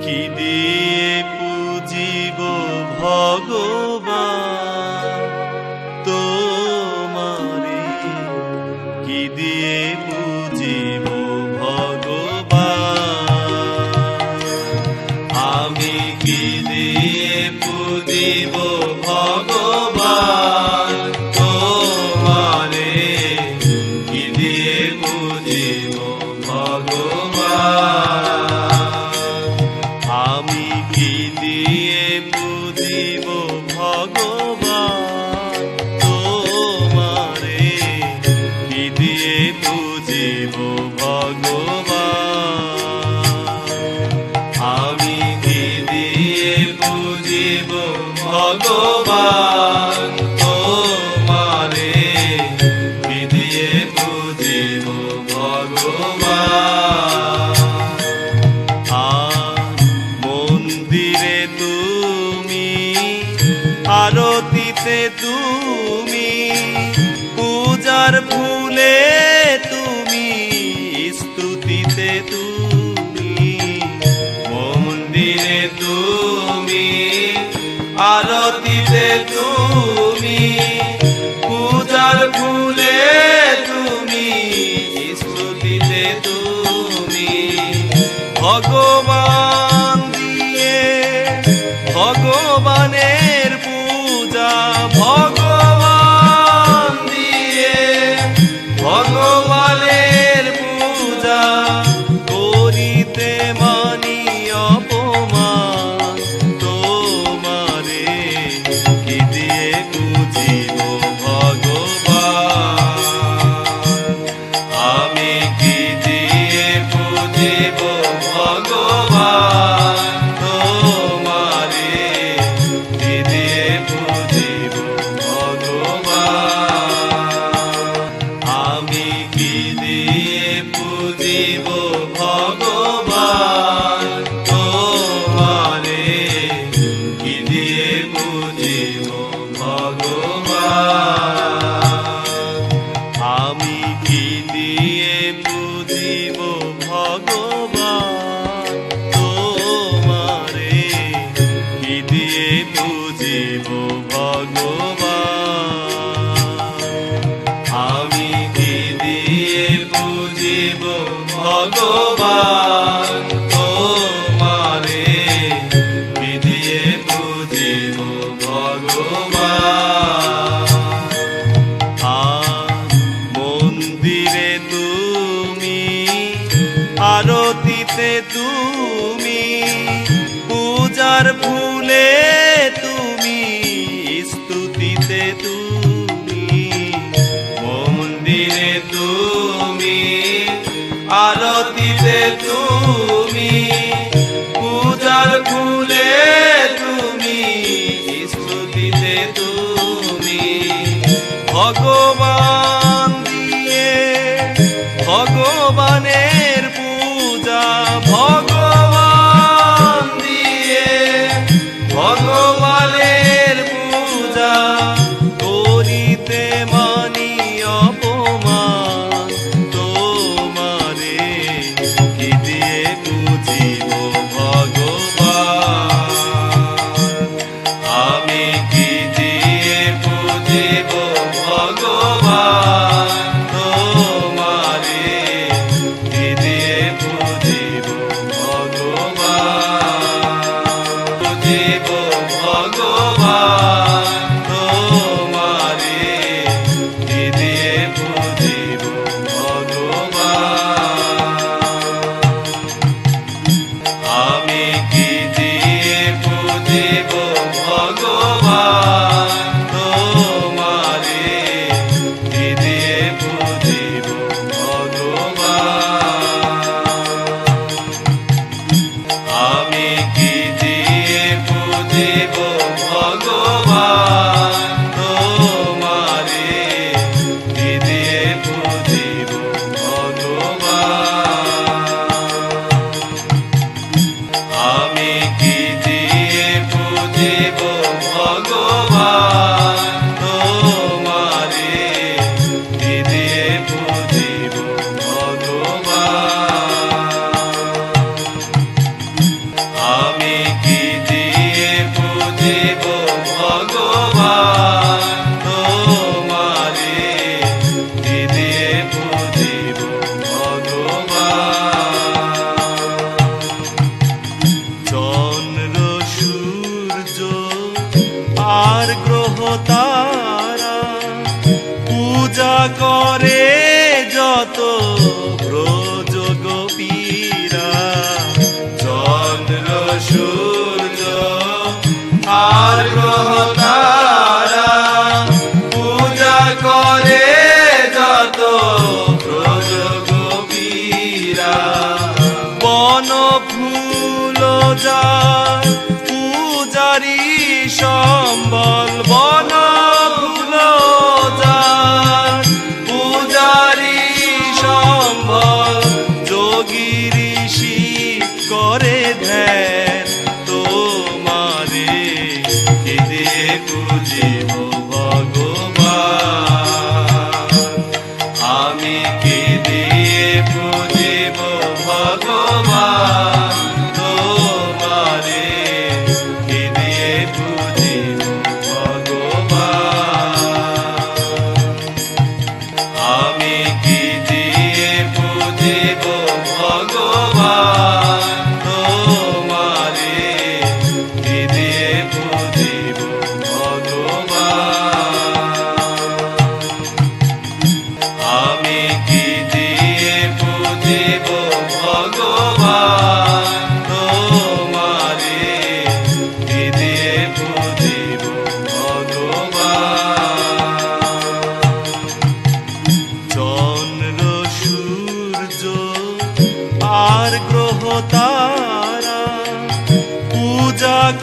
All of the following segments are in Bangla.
que Deus ভগবান তোমারে কি দিয়ে বুঝিব ভগবান? আমি কি দিয়ে বুঝিব ভগবান, তোমারে কি দিয়ে বুঝিব আমার ফুলে তুমি স্তুতিতে তুমি, মন্দিরে তুমি, আরতিতে তুমি, পূজার ফুলে তুমি স্তুতিতে তুমি, ভগবান দিয়ে বুঝিব ভগবান। তোমার ফুলে তুমি স্তুতিতে তুমি মন্দিরে তুমি আরতিতে তুমি। Bana আমি কি দিয়ে বুঝিব ভগবান? তোমারে কি দিয়ে বুঝিব সূর্য আর গ্রহ তারা পূজা করে যত যার পূজারি সম্বল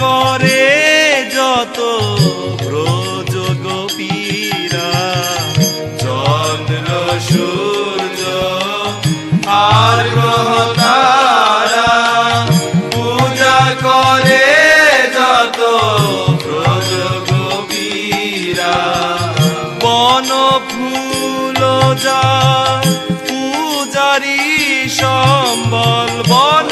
করে যত ব্রজ গোপীরা, চন্দ্র, সূর্য আর গ্রহ তারা পূজা করে যত ব্রজ গোপীরা। বন ফুল যার পূজারি সম্বল, বন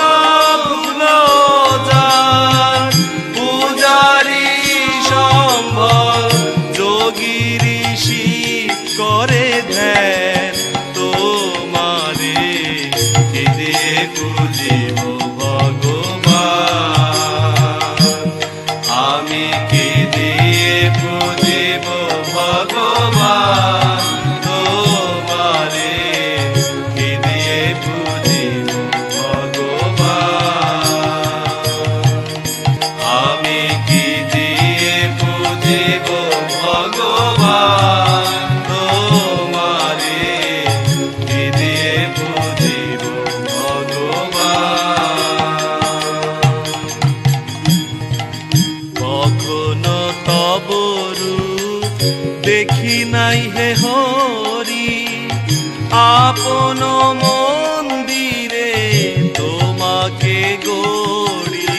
তব রূপ দেখি নাই হে হরি, আপন মন্দিরে তোমাকে গড়ি।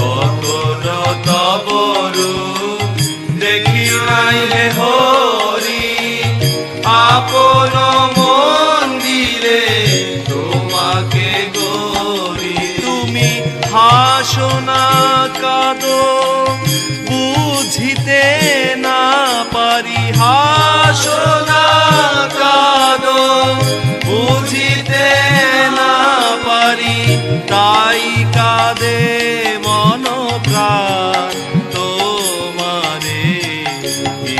কখনো তব দেখি নাই হে হরি, আপন মন্দিরে তোমাকে গড়ি। তুমি হাসো না কাদো বুঝিতে না পারি, হাসো না কাদো। বুঝিতে না পারি, তাই কাদে মন প্রাণ তোমারে কি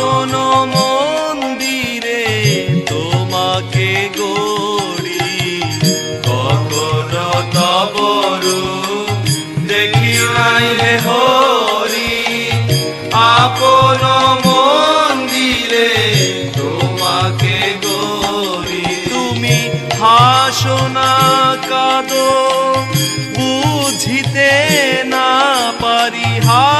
কোন মন্দিরে, তোমাকে গড়ি কখন তবরু দেখি নাই হরি। আপন মন্দিরে তোমাকে গড়ি তুমি হাসনা কাদো, বুঝিতে না পারি হা